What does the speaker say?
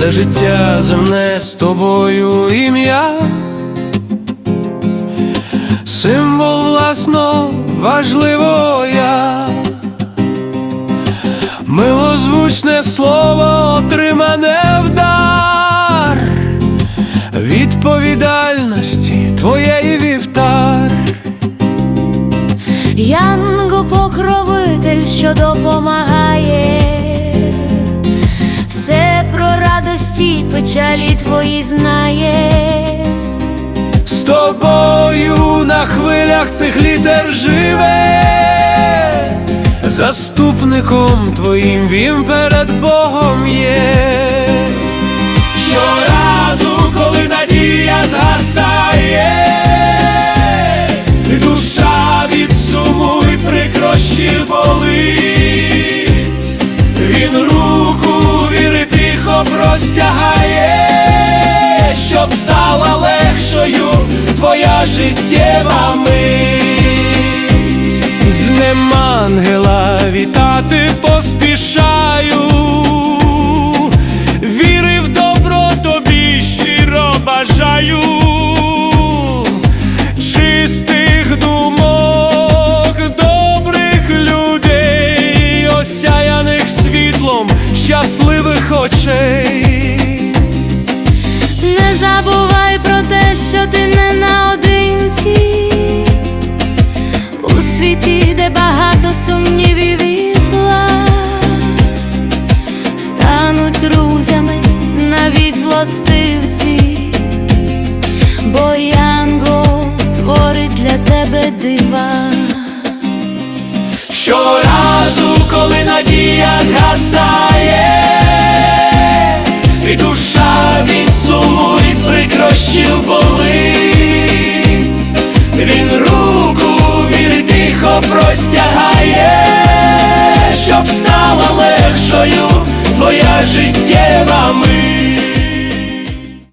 все життя земне з тобою ім'я, символ власно важливо милозвучне слово отримане в дар, відповідальності твоєї вівтар. Янго покровитель, що допомагає, радості печалі твої знає. З тобою на хвилях цих літер живе, заступником твоїм він перед Богом є. Щоразу, коли надія згасає, душа від суму і прикрощі болить, життєва мить. З днем ангела вітати поспішаю, віри в добро тобі щиро бажаю, чистих думок, добрих людей, осяяних світлом щасливих очей. Не забувай про те, що ти не наодинці сумнівів і зла, стануть друзями навіть злостивці, бо Янго творить для тебе дива. Щоразу, коли надія згасає,